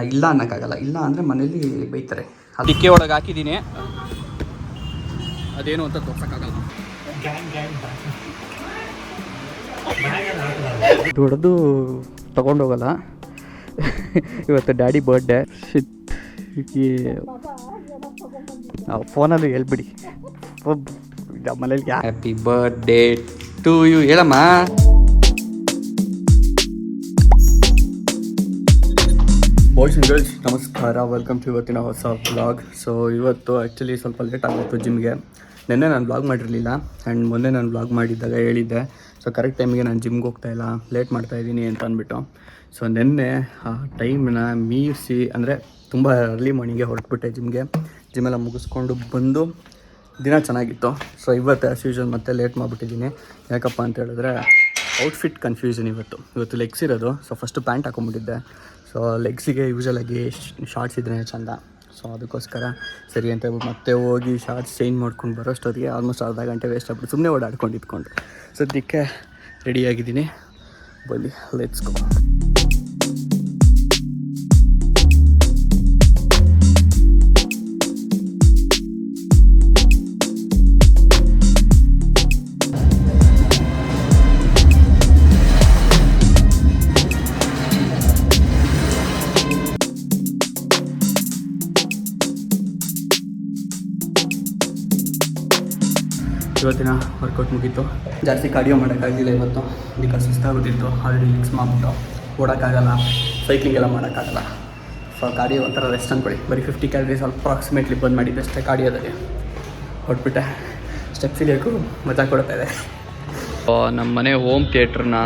ಇಲ್ಲ ಅನ್ನೋಕ್ಕಾಗಲ್ಲ. ಇಲ್ಲ ಅಂದರೆ ಮನೇಲಿ ಬೈತಾರೆ. ಅದಕ್ಕೆ ಒಳಗೆ ಹಾಕಿದ್ದೀನಿ. ಅದೇನು ಅಂತ ತೋರ್ಸೋಕ್ಕಾಗಲ್ಲ ದೊಡ್ಡದು ತಗೊಂಡೋಗಲ್ಲ ಇವತ್ತು ಡ್ಯಾಡಿ ಬರ್ಡೇ ಶಿಟ್ ಫೋನಲ್ಲಿ ಹೇಳ್ಬಿಡಿ. ಮನೇಲಿ ಹ್ಯಾಪಿ ಬರ್ಡೇ ಟು ಯು ಹೇಳಮ್ಮ. ಬಾಯ್ಸ್ ಆ್ಯಂಡ್ ಗರ್ಲ್ಸ್ ನಮಸ್ಕಾರ. ವೆಲ್ಕಮ್ ಟು ಇವತ್ತಿನ ಹೊಸ ಬ್ಲಾಗ್ ಸೊ ಇವತ್ತು ಆ್ಯಕ್ಚುಲಿ ಸ್ವಲ್ಪ ಲೇಟ್ ಆಗಿತ್ತು ಜಿಮ್ಗೆ ನಿನ್ನೆ ನಾನು ಬ್ಲಾಗ್ ಮಾಡಿರಲಿಲ್ಲ. ಆ್ಯಂಡ್ ಮೊನ್ನೆ ನಾನು ಬ್ಲಾಗ್ ಮಾಡಿದ್ದಾಗ ಹೇಳಿದ್ದೆ ಸೊ ಕರೆಕ್ಟ್ ಟೈಮಿಗೆ ನಾನು ಜಿಮ್ಗೆ ಹೋಗ್ತಾ ಇಲ್ಲ. ಲೇಟ್ ಮಾಡ್ತಾ ಇದ್ದೀನಿ ಅಂತ ಅಂದ್ಬಿಟ್ಟು. ಸೊ ನಿನ್ನೆ, ಆ ಟೈಮ್ನ ಮೀರಿಸಿ, ಅಂದರೆ ತುಂಬ ಅರ್ಲಿ ಮಾರ್ನಿಂಗೆ ಹೊರಟ್ಬಿಟ್ಟೆ ಜಿಮ್ಗೆ ಜಿಮ್ಮೆಲ್ಲ ಮುಗಿಸ್ಕೊಂಡು ಬಂದು ದಿನ ಚೆನ್ನಾಗಿತ್ತು. ಸೊ ಇವತ್ತು ಆ್ಯಸ್ ಯೂಶಲ್ ಮತ್ತೆ ಲೇಟ್ ಮಾಡಿಬಿಟ್ಟಿದ್ದೀನಿ. ಯಾಕಪ್ಪ ಅಂತ ಹೇಳಿದ್ರೆ ಔಟ್ಫಿಟ್ ಕನ್ಫ್ಯೂಷನ್ ಇವತ್ತು. ಇವತ್ತು ಲೆಗ್ಸ್ ಇರೋದು. ಸೊ ಫಸ್ಟು ಪ್ಯಾಂಟ್ ಹಾಕೊಂಡ್ಬಿಟ್ಟಿದ್ದೆ. ಸೊ ಲೆಗ್ಸಿಗೆ ಯೂಶಲಾಗಿ ಶಾರ್ಟ್ಸ್ ಇದ್ರೇ ಚೆಂದ. ಸೊ ಅದಕ್ಕೋಸ್ಕರ ಸರಿ ಅಂತ ಮತ್ತೆ ಹೋಗಿ ಶಾರ್ಟ್ಸ್ ಚೇಂಜ್ ಮಾಡ್ಕೊಂಡು ಬರೋಷ್ಟೊತ್ತಿಗೆ ಆಲ್ಮೋಸ್ಟ್ ಅರ್ಧ ಗಂಟೆ ವೇಸ್ಟ್ ಆಗ್ಬಿಟ್ಟು ಸುಮ್ಮನೆ ಓಡಾಡ್ಕೊಂಡು ಇದ್ಕೊಂಡು. ಸದ್ಯಕ್ಕೆ ರೆಡಿಯಾಗಿದ್ದೀನಿ ಬನ್ನಿ ಲೆಟ್ಸ್ ಗೋ ಇವತ್ತಿನ ವರ್ಕೌಟ್ ಮುಗೀತು. ಜಾಸ್ತಿ ಕಾರ್ಡಿಯೋ ಮಾಡೋಕ್ಕಾಗಲಿಲ್ಲ ಇವತ್ತು. ಬಿಕಾಸ್ ಸುಸ್ತಾಗುತ್ತಿತ್ತು ಆಲ್ರೆಡಿ ಮಿಕ್ಸ್ ಮಾಡಿಬಿಟ್ಟು ಓಡೋಕ್ಕಾಗಲ್ಲ ಸೈಕ್ಲಿಂಗ್ ಎಲ್ಲ ಮಾಡೋಕ್ಕಾಗಲ್ಲ. ಸೊ ಕಾರ್ಡಿಯೋ ಒಂಥರ ರೆಸ್ಟ್ ಅಂದ್ಕೊಳ್ಳಿ ಬರೀ ಫಿಫ್ಟಿ ಕ್ಯಾಲರೀಸ್ ಅಪ್ರಾಕ್ಸಿಮೇಟ್ಲಿ ಬಂದು ಮಾಡಿದ್ದೆ ಅಷ್ಟೇ ಕಾರ್ಡಿಯೋದಲ್ಲಿ ಹೊಟ್ಬಿಟ್ಟೆ ಸ್ಟೆಪ್ಸ್ ಇಳಿಯೋಕ್ಕೂ ಮಜಾ ಕೊಡ್ತಾ ಇದೆ. ನಮ್ಮ ಮನೆ ಹೋಮ್ ಥಿಯೇಟ್ರನ್ನ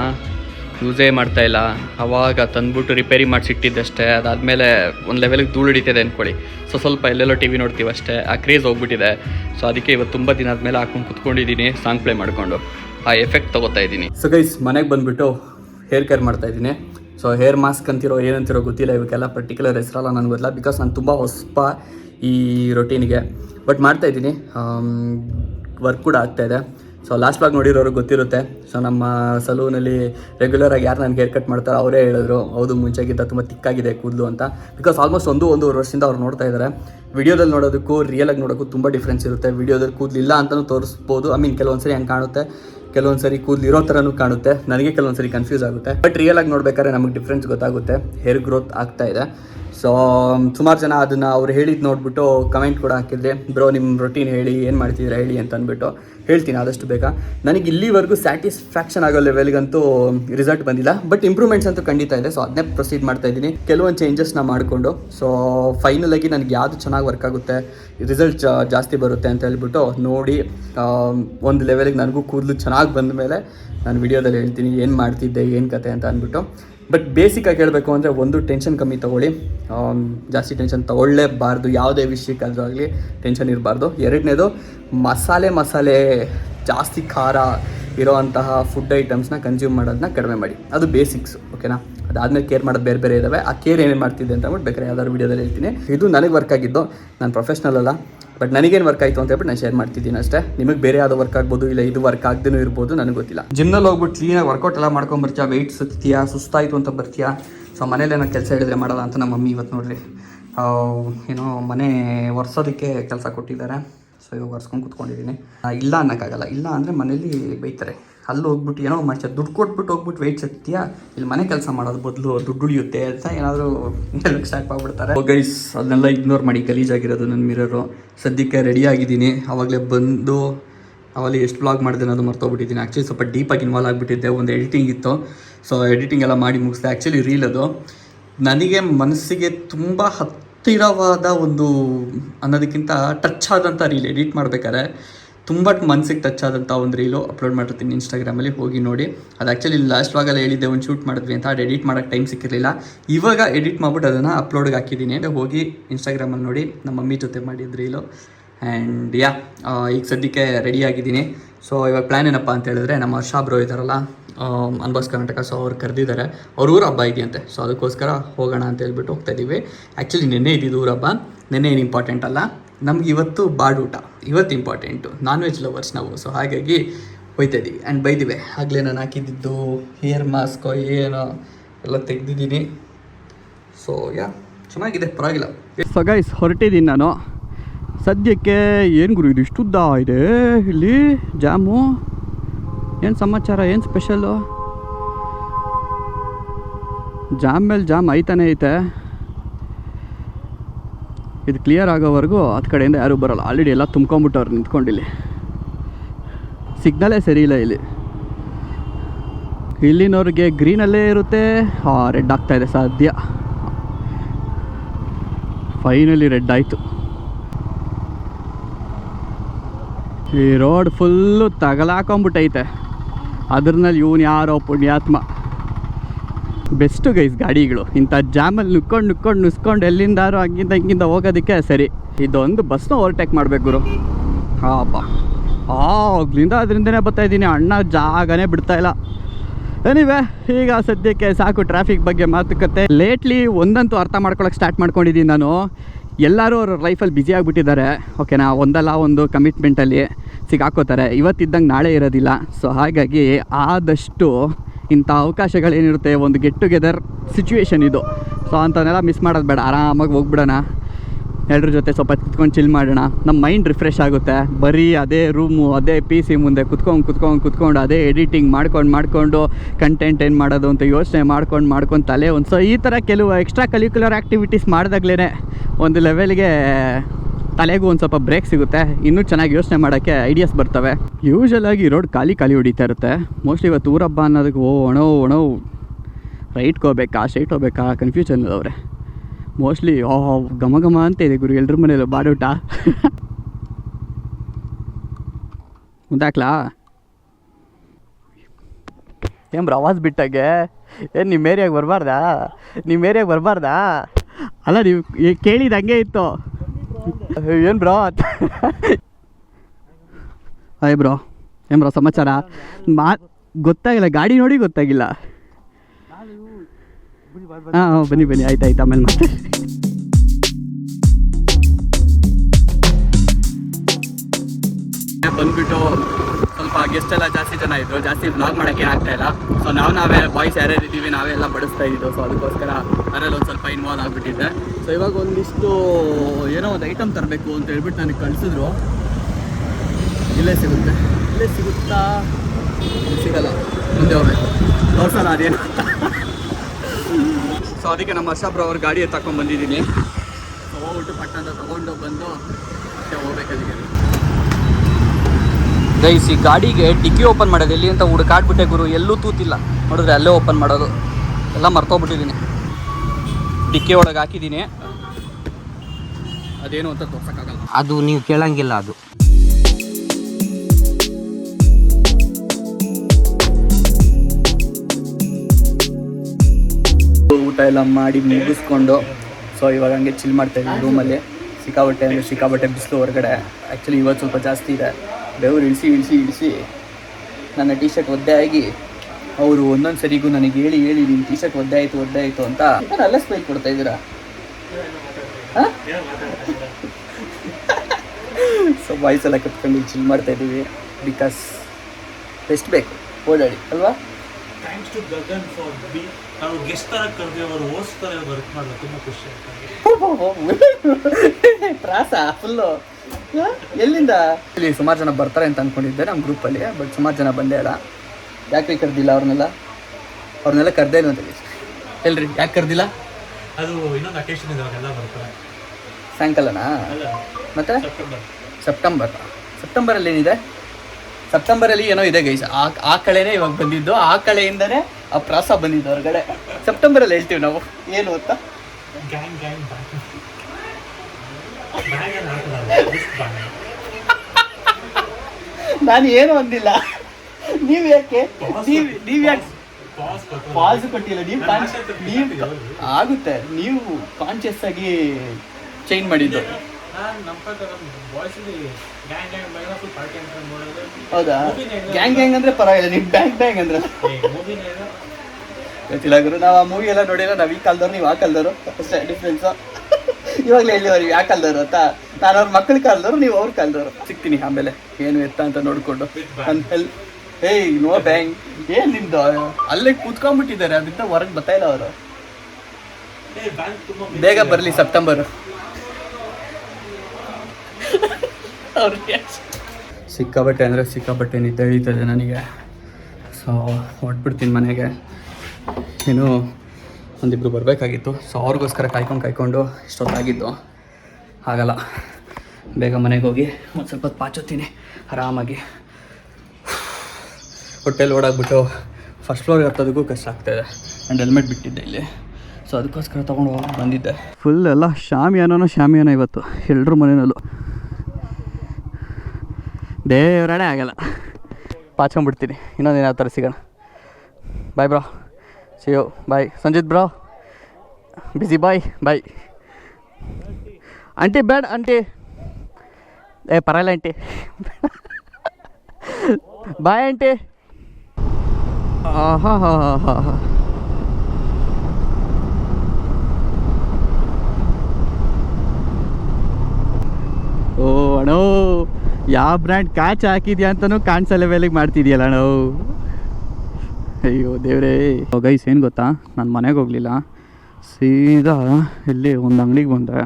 ಯೂಸೇ ಮಾಡ್ತಾ ಇಲ್ಲ. ಅವಾಗ ತಂದ್ಬಿಟ್ಟು ರಿಪೇರಿ ಮಾಡಿಸಿಟ್ಟಿದ್ದಷ್ಟೇ ಅದಾದಮೇಲೆ ಒಂದು ಲೆವೆಲ್ಗೆ ಧೂಳು ಹಿಡಿತಿದೆ ಅಂದ್ಕೊಳ್ಳಿ ಸೊ ಸ್ವಲ್ಪ ಎಲ್ಲೆಲ್ಲೋ ಟಿ ವಿ ನೋಡ್ತೀವಿ ಅಷ್ಟೇ. ಆ ಕ್ರೇಜ್ ಹೋಗ್ಬಿಟ್ಟಿದೆ. ಸೊ ಅದಕ್ಕೆ ಇವತ್ತು ತುಂಬ ದಿನ ಆದಮೇಲೆ ಹಾಕೊಂಡು ಕುತ್ಕೊಂಡಿದ್ದೀನಿ ಸಾಂಗ್ ಪ್ಲೇ ಮಾಡಿಕೊಂಡು. ಆ ಎಫೆಕ್ಟ್ ತೊಗೋತಾ ಇದ್ದೀನಿ. ಸೊ ಗೈಸ್ ಮನೆಗೆ ಬಂದುಬಿಟ್ಟು ಹೇರ್ ಕೇರ್ ಮಾಡ್ತಾ ಇದ್ದೀನಿ. ಸೊ ಹೇರ್ ಮಾಸ್ಕ್ ಅಂತಿರೋ, ಏನಂತಿರೋ ಗೊತ್ತಿಲ್ಲ. ಇವಕ್ಕೆಲ್ಲ ಪರ್ಟಿಕ್ಯುಲರ್ ಹೆಸರಲ್ಲ ನನಗೆ ಗೊತ್ತಿಲ್ಲ ಬಿಕಾಸ್ ನಾನು ತುಂಬ ಹೊಸಪ ಈ ರೊಟೀನಿಗೆ ಬಟ್ ಮಾಡ್ತಾ ಇದ್ದೀನಿ. ವರ್ಕ್ ಕೂಡ ಆಗ್ತಾಯಿದೆ ಸೊ ಲಾಸ್ಟ್ ಬಾಗ್ ನೋಡಿರೋರು ಗೊತ್ತಿರುತ್ತೆ. ಸೊ ನಮ್ಮ ಸಲೂನಲ್ಲಿ ರೆಗ್ಯುಲರಾಗಿ ಯಾರು ನನಗೆ ಹೇರ್ ಕಟ್ ಮಾಡ್ತಾರೋ ಅವರೇ ಹೇಳಿದ್ರು. ಹೌದು, ಮುಂಚೆಗಿಂತ ತುಂಬ ತಿಕ್ಕಾಗಿದೆ ಕೂದಲು ಅಂತ. ಬಿಕಾಸ್ ಆಲ್ಮೋಸ್ಟ್ ಒಂದು ಒಂದೂವರೆ ವರ್ಷದಿಂದ ಅವ್ರು ನೋಡ್ತಾ ಇದ್ದಾರೆ ವಿಡಿಯೋದಲ್ಲಿ ನೋಡೋದಕ್ಕೂ ರಿಯಲಾಗಿ ನೋಡೋಕ್ಕೂ ತುಂಬ ಡಿಫ್ರೆನ್ಸ್ ಇರುತ್ತೆ. ವಿಡಿಯೋದಲ್ಲಿ ಕೂದಲಿಲ್ಲ ಅಂತಲೂ ತೋರಿಸ್ಬೋದು. ಐ ಮೀನ್ ಕೆಲವೊಂದ್ಸರಿ ಹಂಗೆ ಕಾಣುತ್ತೆ. ಕೆಲವೊಂದ್ಸರಿ ಕೂದಲು ಇರೋ ಥರನೂ ಕಾಣುತ್ತೆ. ನನಗೆ ಕೆಲವೊಂದ್ಸರಿ ಕನ್ಫ್ಯೂಸ್ ಆಗುತ್ತೆ. ಬಟ್ ರಿಯಲ್ ಆಗಿ ನೋಡ್ಬೇಕಾದ್ರೆ ನಮಗೆ ಡಿಫ್ರೆನ್ಸ್ ಗೊತ್ತಾಗುತ್ತೆ. ಹೇರ್ ಗ್ರೋತ್ ಆಗ್ತಾ ಇದೆ. ಸೊ ಸುಮಾರು ಜನ ಅದನ್ನು ಅವ್ರು ಹೇಳಿದ್ದು ನೋಡ್ಬಿಟ್ಟು ಕಮೆಂಟ್ ಕೂಡ ಹಾಕಿದ್ರೆ. ಬ್ರೋ ನಿಮ್ಮ ರೊಟೀನ್ ಹೇಳಿ, ಏನು ಮಾಡ್ತಿದ್ದೀರಾ ಹೇಳಿ ಅಂತ ಅಂದ್ಬಿಟ್ಟು ಹೇಳ್ತೀನಿ, ಆದಷ್ಟು ಬೇಗ. ನನಗೆ ಇಲ್ಲಿವರೆಗೂ ಸ್ಯಾಟಿಸ್ಫ್ಯಾಕ್ಷನ್ ಆಗೋ ಲೆವೆಲ್ಗಂತೂ ರಿಸಲ್ಟ್ ಬಂದಿಲ್ಲ. ಬಟ್ ಇಂಪ್ರೂವ್ಮೆಂಟ್ಸ್ ಅಂತೂ ಖಂಡಿತ ಇದೆ. ಸೊ ಅದನ್ನೇ ಪ್ರೊಸೀಡ್ ಮಾಡ್ತಾ ಇದ್ದೀನಿ. ಕೆಲವೊಂದು ಚೇಂಜಸ್ನ ಮಾಡಿಕೊಂಡು. ಸೊ ಆಗಿ ನನಗೆ ಯಾವುದು ಚೆನ್ನಾಗಿ ವರ್ಕ್ ಆಗುತ್ತೆ ರಿಸಲ್ಟ್ ಜಾಸ್ತಿ ಬರುತ್ತೆ ಅಂತ ಹೇಳ್ಬಿಟ್ಟು ನೋಡಿ ಒಂದು ಲೆವೆಲಿಗೆ ನನಗೂ ಕೂದಲು ಚೆನ್ನಾಗಿ ಬಂದ ಮೇಲೆ ನಾನು ವಿಡಿಯೋದಲ್ಲಿ ಹೇಳ್ತೀನಿ, ಏನು ಮಾಡ್ತಿದ್ದೆ, ಏನು ಕತೆ ಅಂತ ಅಂದ್ಬಿಟ್ಟು. ಬಟ್ ಬೇಸಿಕ್ಕಾಗಿ ಹೇಳಬೇಕು ಅಂದರೆ ಒಂದು ಟೆನ್ಷನ್ ಕಮ್ಮಿ ತೊಗೊಳ್ಳಿ. ಜಾಸ್ತಿ ಟೆನ್ಷನ್ ತೊಗೊಳ್ಳೇಬಾರ್ದು. ಯಾವುದೇ ವಿಷಯಕ್ಕಾದರೂ ಆಗಲಿ ಟೆನ್ಷನ್ ಇರಬಾರ್ದು. ಎರಡನೇದು, ಮಸಾಲೆ ಮಸಾಲೆ, ಜಾಸ್ತಿ ಖಾರ ಇರೋವಂತಹ ಫುಡ್ ಐಟಮ್ಸ್ನ ಕನ್ಸ್ಯೂಮ್ ಮಾಡೋದನ್ನ ಕಡಿಮೆ ಮಾಡಿ. ಅದು ಬೇಸಿಕ್ಸ್ ಓಕೆನಾ ಅದಾದಮೇಲೆ ಕೇರ್ ಮಾಡೋದು ಬೇರೆ ಬೇರೆ ಇದ್ದಾವೆ ಆ ಕೇರ್ ಏನೇನು ಮಾಡ್ತಿದ್ದೆ ಅಂತ ಅಂದ್ಬಿಟ್ಟು ಬೇಕಾದ್ರೆ ಯಾವ್ದಾದ್ರು ವಿಡಿಯೋದಲ್ಲಿ ಹೇಳ್ತೀನಿ. ಇದು ನನಗೆ ವರ್ಕ್ ಆಗಿದ್ದು. ನಾನು ಪ್ರೊಫೆಷ್ನಲ್ ಅಲ್ಲ. ಬಟ್ ನನಗೇನು ವರ್ಕ್ ಆಯಿತು ಅಂತ ಹೇಳಿ ನಾನು ಶೇರ್ ಮಾಡ್ತಿದ್ದೀನಿ ಅಷ್ಟೇ. ನಿಮಗೆ ಬೇರೆ ಯಾವ್ದು ವರ್ಕ್ ಆಗ್ಬೋದು ಇಲ್ಲ ಇದು ವರ್ಕ್ ಆಗದೇನೂ ಇರ್ಬೋದು, ನನಗೆ ಗೊತ್ತಿಲ್ಲ. ಜಿಮ್ನಲ್ಲಿ ಹೋಗ್ಬಿಟ್ಟು ಕ್ಲೀನಾಗಿ ವರ್ಕೌಟ್ ಎಲ್ಲ ಮಾಡ್ಕೊಂಡು ಬರ್ತೀಯಾ? ವೆಯ್ಟ್ ಸುತ್ತೀಯಾ? ಸುಸ್ತಾಯಿತು ಅಂತ ಬರ್ತೀಯಾ? ಸೊ ಮನೇಲಿ ನಾನು ಕೆಲಸ ಹೇಳಿದ್ರೆ ಮಾಡಲ್ಲ ಅಂತ ನಮ್ಮ ಮಮ್ಮಿ ಇವತ್ತು ನೋಡ್ರಿ. ಏನೋ ಮನೆ ಒರೆಸೋದಕ್ಕೆ ಕೆಲಸ ಕೊಟ್ಟಿದ್ದಾರೆ. ಸೊ ಇವಾಗ ಒರೆಸ್ಕೊಂಡು ಕೂತ್ಕೊಂಡಿದ್ದೀನಿ. ಇಲ್ಲ ಅನ್ನೋಕ್ಕಾಗಲ್ಲ. ಇಲ್ಲ ಅಂದರೆ ಮನೇಲಿ ಬೈತಾರೆ ಅಲ್ಲಿ ಹೋಗ್ಬಿಟ್ಟು ಏನೋ ಮಾಡ್ತೀಯ ದುಡ್ಡು ಕೊಟ್ಬಿಟ್ಟು ಹೋಗ್ಬಿಟ್ಟು ವೆಯ್ಟ್ ಸತ್ತೀಯಾ ಇಲ್ಲಿ ಮನೆ ಕೆಲಸ ಮಾಡೋದು ಬದಲು ದುಡ್ಡು ಉಳಿಯುತ್ತೆ ಅಂತ ಏನಾದರೂ ಸ್ಟಾರ್ಟ್ ಓ ಗೈಸ್ ಅದನ್ನೆಲ್ಲ ಇಗ್ನೋರ್ ಮಾಡಿ, ಗಲೀಜಾಗಿರೋದು ನನ್ನ ಮಿರರು ಸದ್ಯಕ್ಕೆ ರೆಡಿ ಆಗಿದ್ದೀನಿ. ಆವಾಗಲೇ ಬಂದು ಅವಲ್ಲಿ ಎಷ್ಟು ಬ್ಲಾಗ್ ಮಾಡಿದೆ ಅನ್ನೋದು ಮರ್ತೋಗ್ಬಿಟ್ಟಿದ್ದೀನಿ. ಆ್ಯಕ್ಚುಲಿ ಸ್ವಲ್ಪ ಡೀಪಾಗಿ ಇನ್ವಾಲ್ವ್ ಆಗಿಬಿಟ್ಟಿದ್ದೆ, ಒಂದು ಎಡಿಟಿಂಗ್ ಇತ್ತು. ಸೊ ಎಡಿಟಿಂಗ್ ಎಲ್ಲ ಮಾಡಿ ಮುಗಿಸಿದೆ. ಆ್ಯಕ್ಚುಲಿ ರೀಲ್ ಅದು. ನನಗೆ ಮನಸ್ಸಿಗೆ ತುಂಬ ಹತ್ತಿರವಾದ ಒಂದು ಅನ್ನೋದಕ್ಕಿಂತ ಟಚ್ ಆದಂಥ ರೀಲ್ ಎಡಿಟ್ ಮಾಡ್ಬೇಕಾದ್ರೆ ತುಂಬ ಮನ್ಸಿಗೆ ಟಚ್ ಆದಂಥ ಒಂದು ರೀಲು ಅಪ್ಲೋಡ್ ಮಾಡಿರ್ತೀನಿ ಇನ್ಸ್ಟಾಗ್ರಾಮಲ್ಲಿ ಹೋಗಿ ನೋಡಿ. ಅದು ಆ್ಯಕ್ಚುಲಿ ಲಾಸ್ಟ್ ವಾಗಲ್ಲಿ ಹೇಳಿದ್ದೆ, ಒಂದು ಶೂಟ್ ಮಾಡಿದ್ವಿ ಅಂತ, ಅದು ಎಡಿಟ್ ಮಾಡೋಕ್ಕೆ ಟೈಮ್ ಸಿಕ್ಕಿರಲಿಲ್ಲ. ಇವಾಗ ಎಡಿಟ್ ಮಾಡ್ಬಿಟ್ಟು ಅದನ್ನು ಅಪ್ಲೋಡ್ಗೆ ಹಾಕಿದ್ದೀನಿ ಹೋಗಿ ಇನ್ಸ್ಟಾಗ್ರಾಮಲ್ಲಿ ನೋಡಿ, ನಮ್ಮ ಮಮ್ಮಿ ಜೊತೆ ಮಾಡಿದ ರೀಲು ಆ್ಯಂಡ್ ಯಾ ಈಗ ಸದ್ಯಕ್ಕೆ ರೆಡಿ ಆಗಿದ್ದೀನಿ. ಸೊ ಇವಾಗ ಪ್ಲ್ಯಾನ್ ಏನಪ್ಪ ಅಂತ ಹೇಳಿದ್ರೆ, ನಮ್ಮ ಹರ್ಷಾ ಬ್ರೋ ಇದ್ದಾರಲ್ಲ ಅನ್ಬಾಸ್ ಕರ್ನಾಟಕ ಸೊ ಅವ್ರು ಕರೆದಿದ್ದಾರೆ ಅವ್ರ ಊರ ಹಬ್ಬ ಇದೆಯಂತೆ. ಸೊ ಅದಕ್ಕೋಸ್ಕರ ಹೋಗೋಣ ಅಂತ ಹೇಳ್ಬಿಟ್ಟು ಹೋಗ್ತಾ ಇದ್ದೀವಿ ಆ್ಯಕ್ಚುಲಿ ನೆನ್ನೆ ಇದ್ದಿದ್ದು ಊರ ಹಬ್ಬ. ನೆನ್ನೆ ಏನು ಇಂಪಾರ್ಟೆಂಟ್ ಅಲ್ಲ? ನಮ್ಗೆ ಇವತ್ತು ಬಾಡೂಟ ಇವತ್ತು ಇಂಪಾರ್ಟೆಂಟು ನಾನ್ ವೆಜ್ ಲವರ್ಸ್ ನಾವು. ಸೊ ಹಾಗಾಗಿ ಹೋಯ್ತಾ ಇದ್ದೀವಿ ಆ್ಯಂಡ್ ಬೈದಿವೆ ಆಗಲೇ ನಾನು ಹಾಕಿದ್ದಿದ್ದು ಹೇರ್ ಮಾಸ್ಕೋ ಏನೋ ಎಲ್ಲ ತೆಗ್ದಿದ್ದೀನಿ. ಸೊ ಯಾ ಚೆನ್ನಾಗಿದೆ. ಪರವಾಗಿಲ್ಲ. ಸೊ ಗೈಸ್ ಹೊರಟಿದ್ದೀನಿ ನಾನು. ಸದ್ಯಕ್ಕೆ ಏನು ಗುರು, ಇದು ಇಷ್ಟು ಉದ್ದ ಇದೆ? ಇಲ್ಲಿ ಜಾಮು. ಏನು ಸಮಾಚಾರ? ಏನು ಸ್ಪೆಷಲ್ಲು ಜಾಮ್ ಮೇಲೆ ಜಾಮ್ ಐತಾನೆ ಐತೆ. ಇದು ಕ್ಲಿಯರ್ ಆಗೋವರೆಗೂ ಹತ್ತು ಕಡೆಯಿಂದ ಯಾರೂ ಬರೋಲ್ಲ. ಆಲ್ರೆಡಿ ಎಲ್ಲ ತುಂಬ್ಕೊಂಬಿಟ್ಟವ್ರು ನಿಂತ್ಕೊಂಡಿಲ್ಲಿ ಸಿಗ್ನಲೇ ಸರಿ ಇಲ್ಲ ಇಲ್ಲಿ. ಇಲ್ಲಿನವ್ರಿಗೆ ಗ್ರೀನಲ್ಲೇ ಇರುತ್ತೆ. ರೆಡ್ ಆಗ್ತಾ ಇದೆ ಸದ್ಯ. ಫೈನಲಿ ರೆಡ್ ಆಯಿತು. ಈ ರೋಡ್ ಫುಲ್ಲು ತಗಲಾಕೊಂಬಿಟ್ಟೈತೆ ಅದ್ರಲ್ಲಿ ಇವನು ಯಾರೋ ಪುಣ್ಯಾತ್ಮ. ಬೆಸ್ಟು ಗೈಸ್ ಗಾಡಿಗಳು. ಇಂಥ ಜಾಮಲ್ಲಿ ನುಕ್ಕೊಂಡು ನುಕ್ಕೊಂಡು ನುಸ್ಕೊಂಡು ಎಲ್ಲಿಂದಾರು ಹಂಗಿಂದ ಹಿಂಗಿಂದ ಹೋಗೋದಕ್ಕೆ ಸರಿ. ಇದೊಂದು ಬಸ್ನ ಓವರ್ಟೇಕ್ ಮಾಡ್ಬೇಕು ಗುರು. ಹಾಪ. ಆಗ್ಲಿಂದ ಅದರಿಂದನೇ ಬರ್ತಾ ಇದ್ದೀನಿ. ಅಣ್ಣ ಜಾಗನೇ ಬಿಡ್ತಾ ಇಲ್ಲ. ಏನಿವೆ ಈಗ ಸದ್ಯಕ್ಕೆ ಸಾಕು ಟ್ರಾಫಿಕ್ ಬಗ್ಗೆ ಮಾತುಕತೆ. ಲೇಟ್ಲಿ ಒಂದಂತೂ ಅರ್ಥ ಮಾಡ್ಕೊಳಕ್ಕೆ ಸ್ಟಾರ್ಟ್ ಮಾಡ್ಕೊಂಡಿದ್ದೀನಿ ನಾನು. ಎಲ್ಲರೂ ಅವ್ರ ಲೈಫಲ್ಲಿ ಬ್ಯುಸಿ ಆಗಿಬಿಟ್ಟಿದ್ದಾರೆ. ಓಕೆನಾ ಒಂದಲ್ಲ ಒಂದು ಕಮಿಟ್ಮೆಂಟಲ್ಲಿ ಸಿಗಾಕೋತಾರೆ. ಇವತ್ತಿದ್ದಂಗೆ ನಾಳೆ ಇರೋದಿಲ್ಲ. ಸೊ ಹಾಗಾಗಿ ಆದಷ್ಟು ಇಂಥ ಅವಕಾಶಗಳೇನಿರುತ್ತೆ, ಒಂದು ಗೆಟ್ ಟುಗೆದರ್ ಸಿಚುವೇಶನ್ ಇದು. ಸೊ ಅಂಥವನ್ನೆಲ್ಲ ಮಿಸ್ ಮಾಡೋದು ಬೇಡ, ಆರಾಮಾಗಿ ಹೋಗ್ಬಿಡೋಣ. ಎಲ್ಲರ ಜೊತೆ ಸ್ವಲ್ಪ ಕುತ್ಕೊಂಡು ಚಿಲ್ ಮಾಡೋಣ. ನಮ್ಮ ಮೈಂಡ್ ರಿಫ್ರೆಶ್ ಆಗುತ್ತೆ. ಬರೀ ಅದೇ ರೂಮು ಅದೇ ಪಿ ಸಿ ಮುಂದೆ ಕುತ್ಕೊಂಡು ಕುತ್ಕೊಂಡು ಕುತ್ಕೊಂಡು, ಅದೇ ಎಡಿಟಿಂಗ್ ಮಾಡ್ಕೊಂಡು, ಮಾಡಿಕೊಂಡು ಕಂಟೆಂಟ್ ಏನು ಮಾಡೋದು ಅಂತ ಯೋಚನೆ ಮಾಡ್ಕೊಂಡು ಮಾಡ್ಕೊಂಡು ತಲೆ ಒಂದು ಸೊ ಈ ಥರ ಕೆಲವು ಎಕ್ಸ್ಟ್ರಾ ಕಲಿಕ್ಯುಲರ್ ಆ್ಯಕ್ಟಿವಿಟೀಸ್ ಮಾಡಿದಾಗ್ಲೇ ಒಂದು ಲೆವೆಲ್ಗೆ ತಲೆಗೂ ಒಂದು ಸ್ವಲ್ಪ ಬ್ರೇಕ್ ಸಿಗುತ್ತೆ. ಇನ್ನೂ ಚೆನ್ನಾಗಿ ಯೋಚನೆ ಮಾಡೋಕ್ಕೆ ಐಡಿಯಾಸ್ ಬರ್ತವೆ. ಯೂಶಲ್ ಆಗಿ ರೋಡ್ ಖಾಲಿ ಖಾಲಿ ಹೊಡಿತಾ ಇರುತ್ತೆ. ಮೋಸ್ಟ್ಲಿ ಇವತ್ತು ಊರಬ್ಬ ಅನ್ನೋದಕ್ಕೆ, ಓ ಒಣೋ ಒಣೋ ರೈಟ್ಗೆ ಹೋಗ್ಬೇಕಾ ಸ್ಟ್ರೈಟ್ ಹೋಗ್ಬೇಕಾ? ಕನ್ಫ್ಯೂಷನ್ ಅವ್ರೆ ಮೋಸ್ಟ್ಲಿ ಓ ಘಮ ಘಮ ಅಂತ ಇದೆ ಗುರು, ಎಲ್ರ ಮನೇಲಿ ಬಾಡೂಟ ಮುಂದಾಕ್ಲಾ? ಏನ್ ಆವಾಜ್ ಬಿಟ್ಟಾಗೆ? ಏನು ನಿಮ್ಮ ಏರಿಯಾಗೆ ಬರಬಾರ್ದಾ? ನಿಮ್ಮ ಏರಿಯಾಗೆ ಬರಬಾರ್ದಾ? ಅಲ್ಲ, ನೀವು ಕೇಳಿದ ಹಂಗೆ ಇತ್ತು. ಏನು ಬ್ರೋ? Hi bro. ಏನು ಬ್ರೋ ಸಮಾಚಾರ? ಮಾ ಗೊತ್ತಾಗಿಲ್ಲ ಗಾಡಿ ನೋಡಿ ಗೊತ್ತಾಗಿಲ್ಲ. ಹಾಂ ಹಾಂ ಬನ್ನಿ ಬನ್ನಿ ಆಯ್ತು ಆಯ್ತು ಆಮೇಲೆ ಮತ್ತೆ ಬಂದ್ಬಿಟ್ಟು ಗೆಸ್ಟ್ ಎಲ್ಲ ಜಾಸ್ತಿ ಜನ ಇದ್ರು, ಜಾಸ್ತಿ ಬ್ಲಾಗ್ ಮಾಡೋಕ್ಕೆ ಆಗ್ತಾ ಇಲ್ಲ. ಸೊ ನಾವು ನಾವೇ ಬಾಯ್ಸ್ ಯಾರ್ಯಾರು ಇದ್ದೀವಿ, ನಾವೇ ಎಲ್ಲ ಬಡಿಸ್ತಾ ಇದ್ದು ಸೊ ಅದಕ್ಕೋಸ್ಕರ ಅದರಲ್ಲಿ ಒಂದು ಸ್ವಲ್ಪ ಇನ್ವಾಲ್ವ್ ಆಗಿಬಿಟ್ಟಿದ್ದೆ. ಸೊ ಇವಾಗ ಒಂದಿಷ್ಟು ಏನೋ ಒಂದು ಐಟಮ್ ತರಬೇಕು ಅಂತ ಹೇಳ್ಬಿಟ್ಟು ನನಗೆ ಕಳಿಸಿದ್ರು. ಇಲ್ಲೇ ಸಿಗುತ್ತೆ. ಇಲ್ಲೇ ಸಿಗುತ್ತಾ? ಸಿಗಲ್ಲ. ಮುಂದೆ ಹೋಗ್ಬೇಕು. ತೋರ್ಸೋಣ ಅದೇನು ಸೊ ಅದಕ್ಕೆ ನಮ್ಮ ಹರ್ಷಬ್ರು ಅವ್ರ ಗಾಡಿ ತಗೊಂಡ್ಬಂದಿದ್ದೀನಿ ಹೋಗ್ಬಿಟ್ಟು ಪಟ್ಟಂತ ತಗೊಂಡು ಬಂದು ಹೋಗ್ಬೇಕು ಅದಕ್ಕೆ ಗೈಸ್ ಈ ಗಾಡಿಗೆ ಡಿಕ್ಕಿ ಓಪನ್ ಮಾಡೋದು. ಎಲ್ಲಿ ಅಂತ ಹುಡುಕಾಡ್ಬಿಟ್ಟೆ ಗುರು. ಎಲ್ಲೂ ತೂತಿಲ್ಲ. ನೋಡಿದ್ರೆ ಅಲ್ಲೇ ಓಪನ್ ಮಾಡೋದು. ಎಲ್ಲ ಮರ್ತೋಗ್ಬಿಟ್ಟಿದ್ದೀನಿ. ಡಿಕ್ಕಿ ಒಳಗೆ ಹಾಕಿದ್ದೀನಿ. ಅದೇನು ಅಂತ ತೋರ್ಸೋಕ್ಕಾಗಲ್ಲ. ಅದು ನೀವು ಕೇಳಂಗಿಲ್ಲ ಅದು. ಊಟ ಎಲ್ಲ ಮಾಡಿ ಮುಗಿಸ್ಕೊಂಡು ಸೊ ಇವಾಗ ಹಂಗೆ ಚಿಲ್ ಮಾಡ್ತಾ ಇದ್ದೀನಿ ರೂಮಲ್ಲಿ ಸಿಕ್ಕಾಬಟ್ಟೆ ಅಂದರೆ ಸಿಕ್ಕಾಬಟ್ಟೆ ಬಿಸಿಲು ಹೊರಗಡೆ. ಆ್ಯಕ್ಚುಲಿ ಇವತ್ತು ಸ್ವಲ್ಪ ಜಾಸ್ತಿ ಇದೆ. ಬೆವರು ಇಳಿಸಿ ಇಳಿಸಿ ಇಳಿಸಿ. ನನ್ನ ಟಿ ಶರ್ಟ್ ಒದ್ದೆ ಆಗಿ ಅವರು ಒಂದೊಂದು ಸರಿಗೂ ನನಗೆ ಹೇಳಿ ಹೇಳಿ ನಿಮ್ಮ ಟಿ ಶರ್ಟ್ ಒದ್ದೆ ಆಯಿತು ಒದ್ದೆ ಆಯಿತು ಅಂತ ನಾನು ಅಲ್ಲ ಸ್ಮೈಲ್ ಕೊಡ್ತಾ ಇದ್ದೀರಾ? ಸೊ ಬಾಯ್ಸ್ ಎಲ್ಲ ಕಟ್ಕೊಂಡು ಚಿಲ್ ಮಾಡ್ತಾ ಇದ್ದೀವಿ. ಬಿಕಾಸ್ ಬೆಸ್ಟ್ ಬೇಕು. ಓಡಾಡಿ ಅಲ್ವಾ? Thanks to Gagan for be ನಾವು ಗೆಸ್ಟ್ ತರ ಅವರು ತರ ವರ್ಕ್ ಮಾಡಲು ತುಂಬಾ ಖುಷಿ ಆಯ್ತು ತ್ರಾಸ ಫುಲ್ಲು ಎಲ್ಲಿಂದ? ಇಲ್ಲಿ ಸುಮಾರು ಜನ ಬರ್ತಾರೆ ಅಂತ ಅನ್ಕೊಂಡಿದ್ದೆ ನಮ್ಮ ಗ್ರೂಪಲ್ಲಿ ಬಟ್ ಸುಮಾರು ಜನ ಬಂದೇ ಇಲ್ಲ. ಯಾಕೆ ಕರೆದಿಲ್ಲ ಅವ್ರನ್ನೆಲ್ಲ? ಅವ್ರನ್ನೆಲ್ಲ ಕರೆದೇ ಇಲ್ಲ ಅಂತ ಎಲ್ರಿ ಯಾಕೆ ಕರೆದಿಲ್ಲ? ಅದು ಇನ್ನೊಂದು ಅಕೇಶನ್ ಇದೆ ಅವಾಗೆಲ್ಲ ಬರ್ತಾರೆ ಸಾಯಂಕಾಲನಾ? ಅಲ್ಲ ಮತ್ತೆ? ಸೆಪ್ಟೆಂಬರ್ ಸೆಪ್ಟೆಂಬರ್ ಸೆಪ್ಟೆಂಬರಲ್ಲಿ ಏನಿದೆ? ಸೆಪ್ಟೆಂಬರಲ್ಲಿ ಏನೋ ಇದೆ ಗೈಸ್ ಆ ಆ ಕಳೆನೇ ಇವಾಗ ಬಂದಿದ್ದು. ಆ ಕಳೆಯಿಂದನೇ ಆ ಪ್ರಾಸ ಬಂದಿದ್ದು ಹೊರಗಡೆ. ಸೆಪ್ಟೆಂಬರಲ್ಲಿ ಹೇಳ್ತೀವಿ ನಾವು. ಏನು ಅಂತ ನಾನು ಏನು ಅಂದಿಲ್ಲ. ನೀವು ಯಾಕೆ? ನೀವು ನೀವು ಯಾಕೆ ಪಾಸ್ ಕೊಟ್ಟಿಲ್ಲ. ನೀವು ನೀವು ಆಗುತ್ತೆ. ನೀವು ಕಾನ್ಶಿಯಸ್ ಆಗಿ ಚೇಂಜ್ ಮಾಡಿದ್ದು. ಹೌದಾ. ಗ್ಯಾಂಗ್ ಗ್ಯಾಂಗ್ ಅಂದ್ರೆ ಪರವಾಗಿಲ್ಲ. ನೀವು ಬ್ಯಾಂಕ್ ಬ್ಯಾಂಗ್ ಅಂದ್ರೆ. ಗೊತ್ತಿಲ್ಲ ಗುರು. ನಾವು ಆ ಮೂವಿ ಎಲ್ಲ ನೋಡಿಲ್ಲ. ನಾವು ಈ ಕಾಲದವ್ರು ನೀವು ಆ ಕಾಲದವ್ರು. ಅಷ್ಟೇ ಡಿಫ್ರೆನ್ಸು ಇವಾಗಲೇ ಹೇಳಿದವ್ರು ಯಾವ ಕಾಲದವ್ರು ಅಂತ ನಾನು ಅವ್ರ ಮಕ್ಕಳ ಕಾಲದವ್ರು, ನೀವು ಅವ್ರ ಕಾಲದವ್ರು. ಸಿಗ್ತೀನಿ ಆಮೇಲೆ. ಏನು ಎತ್ತ ಅಂತ ನೋಡಿಕೊಂಡು. ನನ್ನ ಏಯ್, ನೋ ಬ್ಯಾಂಗ್. ಏನ್ ನಿಮ್ದು? ಅಲ್ಲೇ ಕೂತ್ಕೊಂಡ್ಬಿಟ್ಟಿದ್ದಾರೆ, ಅದರಿಂದ ಹೊರಗೆ ಬರ್ತಾ ಇಲ್ಲ ಅವರು. ಬೇಗ ಬರಲಿ ಸೆಪ್ಟೆಂಬರ್. ಸಿಕ್ಕಾಬಟ್ಟೆ ಅಂದರೆ ಸಿಕ್ಕಾಬಟ್ಟೆ ನಿದ್ದೆ ಹಿಡಿತದೆ ನನಗೆ. ಸೊ ಹೊಟ್ಬಿಡ್ತೀನಿ ಮನೆಗೆ. ಏನು ಒಂದಿಬ್ರು ಬರಬೇಕಾಗಿತ್ತು. ಸೊ ಅವ್ರಿಗೋಸ್ಕರ ಕಾಯ್ಕೊಂಡು ಕಾಯ್ಕೊಂಡು ಇಷ್ಟೊತ್ತಾಗಿದ್ದು ಆಗಲ್ಲ. ಬೇಗ ಮನೆಗೆ ಹೋಗಿ ಒಂದು ಸ್ವಲ್ಪ ಪಾಚೋತೀನಿ ಆರಾಮಾಗಿ. ಹೊಟ್ಟೆಲಿ ಓಡಾಕ್ಬಿಟ್ಟು ಫಸ್ಟ್ ಫ್ಲೋರ್ ಹತ್ತೋದಕ್ಕೂ ಕಷ್ಟ ಆಗ್ತಾಯಿದೆ ಆ್ಯಂಡ್ ಹೆಲ್ಮೆಟ್ ಬಿಟ್ಟಿದ್ದೆ ಇಲ್ಲಿ. ಸೊ ಅದಕ್ಕೋಸ್ಕರ ತೊಗೊಂಡು ಹೋಗಿ ಬಂದಿದ್ದೆ. ಫುಲ್ ಎಲ್ಲ ಶಾಮಿಯಾನೋ ಶಾಮಿಯಾನ ಇವತ್ತು. ಎಲ್ಲರ ಮನೆಯಲ್ಲೂ ದೇವರಡೆ ಆಗಲ್ಲ. ಪಾಚ್ಕೊಂಡ್ಬಿಡ್ತೀನಿ. ಇನ್ನೊಂದು ಯಾವ ಥರ ಸಿಗೋಣ. Bye bro see you bye Sanjit bro busy bye bye aunty ಬೇಡ ಆಂಟಿ ಏ ಪರಲ್ಲ ಆಂಟಿ ಬಾಯ್ ಆಂಟಿ ಹಾಂ ಓ, ಅಣ್ಣೋ, ಯಾವ ಬ್ರ್ಯಾಂಡ್ ಕ್ಯಾಚ್ ಹಾಕಿದ್ಯಾ ಅಂತಲೂ ಕಾಣಿಸಲ್ಲ ಲೆವೆಲಿಗೆ ಮಾಡ್ತಿದ್ಯಲ್ಲ, ಅಣ್ಣ. ಅಯ್ಯೋ, ದೇವ್ರೇ. ಗೈಸ್, ಏನು ಗೊತ್ತಾ? ನಾನು ಮನೆಗೆ ಹೋಗಲಿಲ್ಲ. ಸೀದಾ ಇಲ್ಲಿ ಒಂದು ಅಂಗಡಿಗೆ ಬಂದೆ.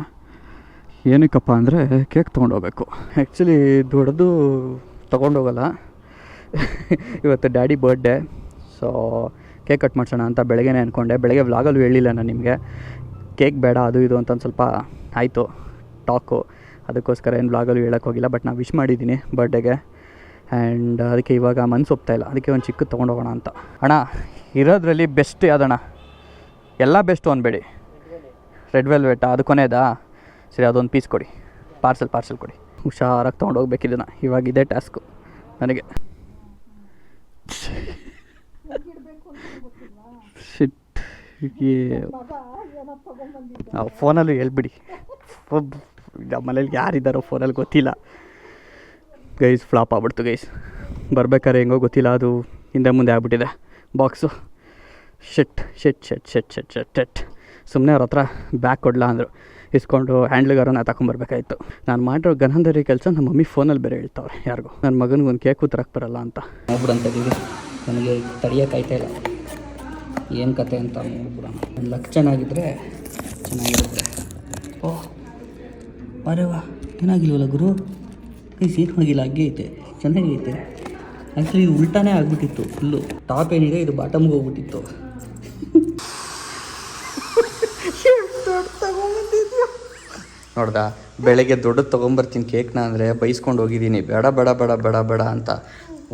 ಏನಕ್ಕಪ್ಪ ಅಂದರೆ ಕೇಕ್ ತೊಗೊಂಡೋಗ್ಬೇಕು. ಆ್ಯಕ್ಚುಲಿ ದೊಡ್ಡದು ತೊಗೊಂಡೋಗಲ್ಲ. ಇವತ್ತು daddy birthday so cake cut ಮಾಡ್ಸೋಣ ಅಂತ ಬೆಳಗ್ಗೆನೇ ಅಂದ್ಕೊಂಡೆ ಬೆಳಗ್ಗೆ ವ್ಲಾಗಲ್ಲೂ ಹೇಳಿಲ್ಲ ನಾನು ನಿಮಗೆ. ಕೇಕ್ ಬೇಡ, ಅದು ಇದು ಅಂತ ಒಂದು ಸ್ವಲ್ಪ ಆಯಿತು ಟಾಕು ಅದಕ್ಕೋಸ್ಕರ ಏನು ವ್ಲಾಗಲ್ಲೂ ಹೇಳೋಕ್ಕೋಗಿಲ್ಲ ಬಟ್ ನಾನು ವಿಶ್ ಮಾಡಿದ್ದೀನಿ ಬರ್ಡೇಗೆ ಆ್ಯಂಡ್ ಅದಕ್ಕೆ ಇವಾಗ ಮನ್ಸು ಒಪ್ತಾ ಇಲ್ಲ. ಅದಕ್ಕೆ ಒಂದು ಚಿಕ್ಕದು ತೊಗೊಂಡೋಗೋಣ ಅಂತ. ಅಣ್ಣ, ಇರೋದ್ರಲ್ಲಿ ಬೆಸ್ಟ್ ಯಾವ್ದಣ್ಣ? ಎಲ್ಲ ಬೆಸ್ಟು ಅನ್ಬೇಡಿ ರೆಡ್ ವೆಲ್ವೆಟಾ ಅದು ಕೊನೆಯದಾ ಸರಿ, ಅದೊಂದು ಪೀಸ್ ಕೊಡಿ. ಪಾರ್ಸೆಲ್ ಪಾರ್ಸೆಲ್ ಕೊಡಿ. ಹುಷಾರಾಗಿ ತೊಗೊಂಡು ಇದನ್ನು ಇವಾಗ ಇದೇ ಟಾಸ್ಕು ನನಗೆ. ಫೋನಲ್ಲೂ ಹೇಳ್ಬಿಡಿ. ನಮ್ಮ ಮನೇಲಿ ಯಾರಿದ್ದಾರೋ ಫೋನಲ್ಲಿ ಗೊತ್ತಿಲ್ಲ. ಗೈಸ್ ಫ್ಲಾಪ್ ಆಗ್ಬಿಡ್ತು ಗೈಸ್ ಬರ್ಬೇಕಾದ್ರೆ ಹೆಂಗೋ ಗೊತ್ತಿಲ್ಲ, ಅದು ಹಿಂದೆ ಮುಂದೆ ಆಗ್ಬಿಟ್ಟಿದೆ. ಬಾಕ್ಸು ಶೆಟ್ ಶೆಟ್ ಶೆಟ್ ಶೆಟ್ ಶೆಟ್ ಶೆಟ್ ಶೆಟ್ ಸುಮ್ಮನೆ ಅವ್ರ ಹತ್ರ ಬ್ಯಾಗ್ ಕೊಡಲ ಅಂದರು. ಇಸ್ಕೊಂಡು ಹ್ಯಾಂಡ್ಲಿಗಾರನ್ನ ತಗೊಂಬರ್ಬೇಕಾಯ್ತು ನಾನು ಮಾಡಿರೋ ಗನಂದರಿ ಕೆಲಸ ನಮ್ಮ ಮಮ್ಮಿ ಫೋನಲ್ಲಿ ಬೇರೆ ಹೇಳ್ತಾವ್ರೆ ಯಾರಿಗೂ. ನನ್ನ ಮಗನಿಗೆ ಒಂದು ಕೇಕ್ ತರಕ್ಕೆ ಬರಲ್ಲ ಅಂತ. ನೋಡ್ಬಿಡಂತ ನನಗೆ ತಡಿಯೋಕ್ಕಾಯ್ತಾ ಇಲ್ಲ. ಏನು ಕತೆ ಅಂತ ನೋಡ್ಬಿಡೋಣ. ಲಕ್ ಚೆನ್ನಾಗಿದ್ದರೆ ಚೆನ್ನಾಗಿರುತ್ತೆ. ಓಹ್ ಅರೆ ವಾ ಏನಾಗಿಲ್ವಲ್ಲ ಗುರು? ಈ ಸೀಟ್ ಹೋಗಿಲ್ಲ ಹಾಗೆ ಐತೆ. ಚೆನ್ನಾಗೈತೆ ಆ್ಯಕ್ಚುಲಿ ಇದು ಉಲ್ಟಾನೇ ಆಗಿಬಿಟ್ಟಿತ್ತು ಫುಲ್ಲು ಟಾಪ್ ಏನಿದೆ ಇದು ಬಾಟಮ್ಗೆ ಹೋಗ್ಬಿಟ್ಟಿತ್ತು. ನೋಡ್ದ, ಬೆಳಗ್ಗೆ ದೊಡ್ಡದು ತೊಗೊಂಬರ್ತೀನಿ ಕೇಕ್ನ ಅಂದರೆ ಬೈಸ್ಕೊಂಡು ಹೋಗಿದ್ದೀನಿ ಬೇಡ ಬೇಡ ಬೇಡ ಬೇಡ ಬೇಡ ಅಂತ.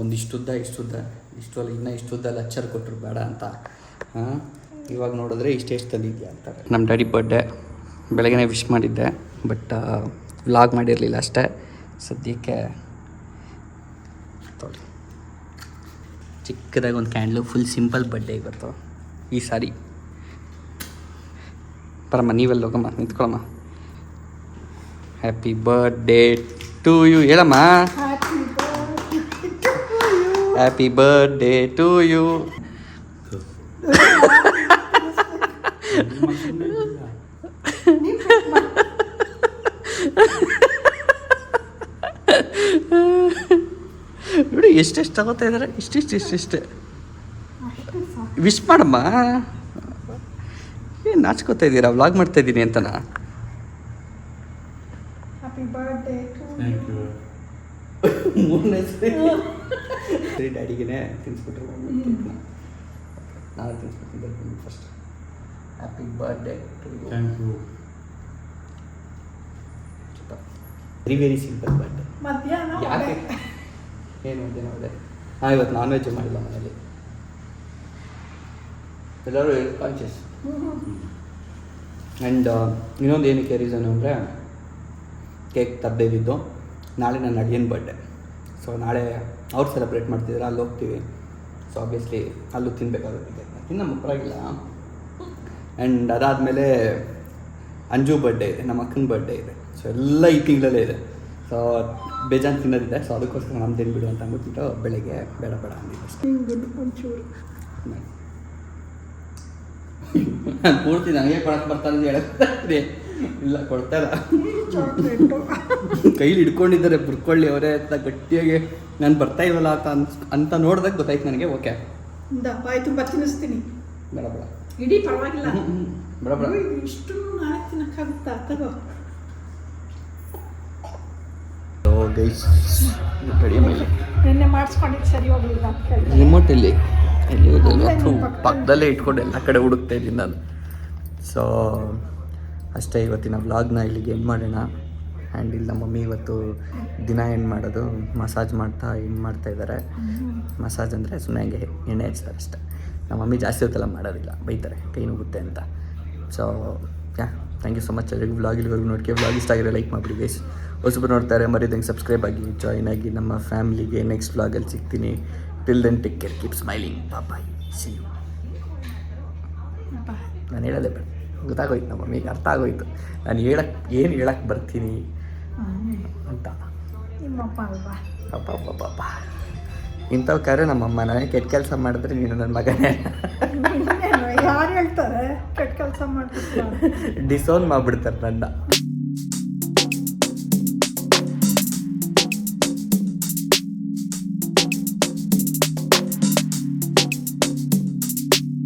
ಒಂದಿಷ್ಟುದ್ದ ಇಷ್ಟುದ್ದ ಇಷ್ಟು ಅಲ್ಲ ಇನ್ನೂ ಇಷ್ಟುದ್ದ ಲೆಕ್ಚರ್ ಕೊಟ್ಟರು ಬೇಡ ಅಂತ. ಹಾಂ? ಇವಾಗ ನೋಡಿದ್ರೆ ಇಷ್ಟೆಷ್ಟು ತಂದಿದ್ಯಾ ಅಂತಾರೆ. ನಮ್ಮ ಡ್ಯಾಡಿ ಬರ್ಡೇ ಬೆಳಗ್ಗೆ ವಿಶ್ ಮಾಡಿದ್ದೆ ಬಟ್ ವ್ಲಾಗ್ ಮಾಡಿರಲಿಲ್ಲ ಅಷ್ಟೇ. ಸದ್ಯಕ್ಕೆ ಚಿಕ್ಕದಾಗಿ ಒಂದು ಕ್ಯಾಂಡ್ಲು ಫುಲ್ ಸಿಂಪಲ್ ಬರ್ಡೇ ಇವತ್ತು ಈ ಸಾರಿ. ಬರಮ್ಮ ನೀವೆಲ್ಲ ಹೋಗಮ್ಮ, ನಿಂತ್ಕೊಳಮ್ಮ. ಹ್ಯಾಪಿ ಬರ್ಡೇ ಟು ಯು ಹೇಳಮ್ಮ. ಹ್ಯಾಪಿ ಬರ್ಡೇ ಟು ಯು ನೋಡಿ, ಎಷ್ಟೆಷ್ಟು ತಗೋತಾ ಇದ್ದಾರೆ ಇಷ್ಟಿಷ್ಟು ಇಷ್ಟಿಷ್ಟೇ ವಿಶ್ ಮಾಡಮ್ಮ. ಏನು ನಾಚ್ಕೋತಾ ಇದ್ದೀರಾ ವ್ಲಾಗ್ ಮಾಡ್ತಾ ಇದ್ದೀನಿ ಅಂತನಾ? ಥ್ಯಾಂಕ್ ಯು ಮೂರನೇ ಸರಿ. ಸರಿ ಡ್ಯಾಡಿಗೆ ತಿನ್ಸ್ಬಿಟ್ರು. ನಾನು ತಿನ್ಸ್ಬಿಟ್ಟಿದ್ದೆ first happy birthday thank you very very simple birthday ಮಧ್ಯಾಹ್ನ ಯಾಕೆ? ಏನು ಮಧ್ಯಾಹ್ನ ಇದೆ ಹಾಂ ಇವತ್ತು ನಾನ್ ವೆಜ್ ಮಾಡಿಲ್ಲ ಮನೆಯಲ್ಲಿ ಎಲ್ಲರೂ ಕಾನ್ಷಿಯಸ್ ಆ್ಯಂಡ್ ಇನ್ನೊಂದು ಏನಕ್ಕೆ ರೀಸನ್ ಅಂದರೆ ಕೇಕ್ ತರದೇ ನಾಳೆ ನನ್ನ ಅಡಿಯನ್ ಬರ್ಡೆ ಸೊ ನಾಳೆ ಅವ್ರು ಸೆಲೆಬ್ರೇಟ್ ಮಾಡ್ತಿದ್ರೆ ಅಲ್ಲಿ ಹೋಗ್ತೀವಿ. ಸೊ ಆಬ್ವಿಯಸ್ಲಿ ಅಲ್ಲೂ ತಿನ್ನಬೇಕಾಗುತ್ತೆ ತಿನ್ನ ಪರವಾಗಿಲ್ಲ ಆ್ಯಂಡ್ ಅದಾದಮೇಲೆ ಅಂಜು ಬರ್ಡೆ ಇದೆ ನಮ್ಮ ಅಕ್ಕನ ಬರ್ಡೆ ಇದೆ. ಸೊ ಎಲ್ಲ ಈ ತಿಂಗಳಲ್ಲೇ ಇದೆ. ಸೊ ಬೇಜಾನ್ ತಿನ್ನೋದಿದೆ. ಸೊ ಅದಕ್ಕೋಸ್ಕರ ನಾನು ತಿನ್ಬಿಡು ಅಂತ ಅಂದ್ಬಿಟ್ಟು ಬೆಳಗ್ಗೆ ಬೇಡ ಬೇಡ ಅಂದಿದ್ದೆ ನಾನು ಪೂರ್ತಿ ನನಗೆ ಕೊಡಕ್ಕೆ ಬರ್ತಾರೆ ಅಂತ ಹೇಳಕ್ಕೆ ಇಲ್ಲ ಕೊಡ್ತಾರ ಕೈಲಿ ಹಿಡ್ಕೊಂಡಿದ್ದಾರೆ ಬುರ್ಕೊಳ್ಳಿ ಅವರೇ ಅಂತ ಗಟ್ಟಿಯಾಗಿ. ನಾನು ಬರ್ತಾ ಇಲ್ವಲ್ಲ ಅಂತ ಅನ್ಸ್ ಅಂತ ನೋಡಿದಾಗ ಗೊತ್ತಾಯ್ತು ನನಗೆ ಓಕೆ. ತುಂಬ ತಿನ್ನಿಸ್ತೀನಿ. ಬೇಡ ಬೇಡ. ಇಡೀ ಪರವಾಗಿಲ್ಲ. ಬೇಡ ಬಡ. ಇಷ್ಟು ನಾಳೆ ತಿನ್ನಕ್ಕಾಗುತ್ತಾ ತಗೋ ನಿನ್ನೆ ಮಾಡಿಸ್ಕೊಂಡಿದ್ದು ಸರಿ ಹೋಗ್ಲಿಲ್ಲ ಅಂತ ಕೇಳಿದೆ ರಿಮೋಟ್ ಎಲ್ಲಿ ಎಲ್ಲಿ ಇದೆ ಅಲ್ಲೇ ಥು, ನಿಮ್ ಪಕ್ಕದಲ್ಲಿ. ಪಕ್ಕದಲ್ಲೇ ಇಟ್ಕೊಂಡು ಎಲ್ಲ ಕಡೆ ಹುಡುಕ್ತಾ ಇದ್ದೀನಿ ನಾನು. ಸೊ ಅಷ್ಟೇ ಇವತ್ತಿನ ವ್ಲಾಗ್ನ ಇಲ್ಲಿಗೆ ಎಂಡ್ ಮಾಡೋಣ. ಆ್ಯಂಡ್ ಇಲ್ಲಿ ನಮ್ಮ ಮಮ್ಮಿ ಇವತ್ತು ದಿನ ಏನು ಮಾಡೋದು. ಮಸಾಜ್ ಮಾಡ್ತಾ ಏನು ಮಾಡ್ತಾ ಇದ್ದಾರೆ. ಮಸಾಜ್ ಅಂದರೆ ಸುಮ್ಮನೆ ಹಂಗೆ ಎಣ್ಣೆ ಹಚ್ತಾರೆ ಅಷ್ಟೆ. ನಮ್ಮ ಮಮ್ಮಿ ಜಾಸ್ತಿ ಹೊತ್ತೆಲ್ಲ ಮಾಡೋದಿಲ್ಲ ಬೈತಾರೆ ಕೈ ನುಗ್ಗುತ್ತೆ ಅಂತ. So yeah thank you so much ಎಲ್ಲರಿಗೂ ವ್ಲಾಗ್ ಇಲ್ಲಿವರೆಗೂ ನೋಡ್ಕೆ ವ್ಲಾಗ್ ಇಷ್ಟ ಆಗಿರೋ ಲೈಕ್ ಮಾಡಿಬಿಡಿ ಗೈಸ್ ಹೊಸಬ್ರು ನೋಡ್ತಾರೆ ಮರಿದಂಗೆ ಸಬ್ಸ್ಕ್ರೈಬ್ ಆಗಿ ಜಾಯ್ನ್ ಆಗಿ ನಮ್ಮ ಫ್ಯಾಮ್ಲಿಗೆ ನೆಕ್ಸ್ಟ್ ವ್ಲಾಗಲ್ಲಿ ಸಿಗ್ತೀನಿ. Till then take care keep smiling bye see you ನಾನು ಹೇಳೋದೇ ಬೇಡ. ಗೊತ್ತಾಗೋಯ್ತು ನಮ್ಮ ಮಮ್ಮಿಗೆ ಅರ್ಥ ಆಗೋಯ್ತು. ನಾನು ಹೇಳಕ್ಕೆ ಏನು ಹೇಳಕ್ಕೆ ಬರ್ತೀನಿ ಅಂತ. ಅಪ್ಪ ಅಪ್ಪ ಪಾಪ ಇಂಥವು ಕರೆ ನಮ್ಮಮ್ಮ ನನಗೆ ಕೆಟ್ಟ ಕೆಲಸ ಮಾಡಿದ್ರೆ ನೀನು ನನ್ನ ಮಗನೇ. ಯಾರು ಹೇಳ್ತಾರೆ? ಕೆಟ್ಟ ಕೆಲಸ ಮಾಡ್ತಾರೆ ಡಿಸೋನ್ ಮಾಡಿಬಿಡ್ತಾರೆ ನನ್ನ.